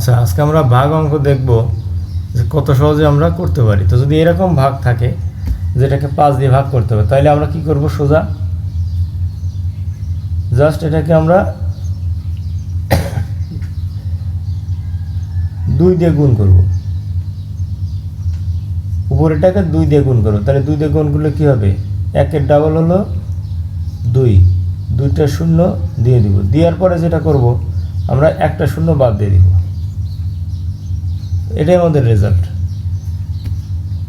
আচ্ছা আজকে আমরা ভাগ অঙ্ক দেখব যে কত সহজে আমরা করতে পারি। তো যদি এরকম ভাগ থাকে, যেটাকে পাঁচ দিয়ে ভাগ করতে হবে, তাহলে আমরা কি করব সোজা? জাস্ট এটাকে আমরা দুই দিয়ে গুণ করব। উপরেটাকে দুই দিয়ে গুণ করব। তাহলে দুই দিয়ে গুণ করলে কী হবে? একের ডাবল হলো দুই। দুইটা শূন্য দিয়ে দিব। দেওয়ার পরে যেটা করব, আমরা একটা শূন্য বাদ দিয়ে দিব। এটাই আমাদের রেজাল্ট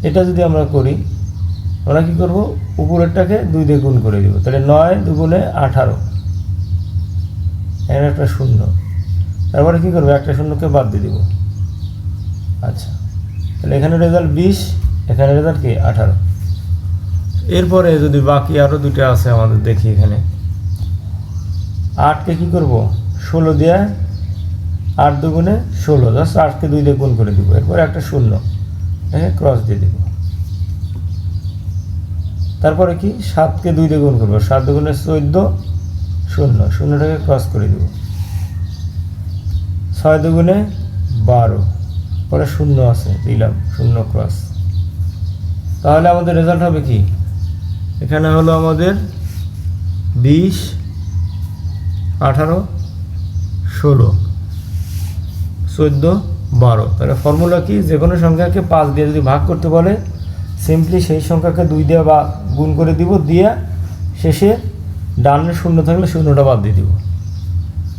এটা যদি আমরা করি, আমরা কি করব? উপরেরটাকে দুই দিয়ে গুণ করে দিব। তাহলে নয় দুগুণে আঠারো। এখানে একটা শূন্য। তারপরে কি করব? একটা শূন্যকে বাদ দিয়ে দিব। আচ্ছা। তাহলে এখানে রেজাল্ট বিশ, এখানে রেজাল্ট কি? আঠারো। এরপরে যদি বাকি আরও দুটো আছে আমাদের দেখি এখানে। আটকে কি করব? ষোলো দিয়ে আট দুগুণে ষোলো জাস্ট আটকে দুই দিয়ে গুণ করে দিব। এরপরে একটা শূন্য। হ্যাঁ ক্রস দিয়ে দিব। তারপরে কি? সাতকে দুই দিয়ে গুণ করব। সাত দুগুণে চোদ্দ, শূন্য। শূন্যটাকে ক্রস করে দিব। ছয় দুগুণে বারো। পরে শূন্য আছে, দিলাম। শূন্য ক্রস তাহলে আমাদের রেজাল্ট হবে কি? এখানে হলো আমাদের বিশ, আঠারো, ষোলো। চোদ্দ, বারো। তাহলে ফর্মুলা কি? যে কোনো সংখ্যাকে পাঁচ দিয়ে যদি ভাগ করতে বলে সিম্পলি সেই সংখ্যাকে দুই দিয়ে বা গুণ করে দিব, দিয়ে শেষে ডানে শূন্য থাকলে শূন্যটা বাদ দিয়ে দিব।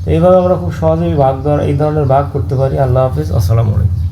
তো এইভাবে আমরা খুব সহজেই ভাগ ধর এই ধরনের ভাগ করতে পারি। আল্লাহ হাফিজ। আসসালামু আলাইকুম।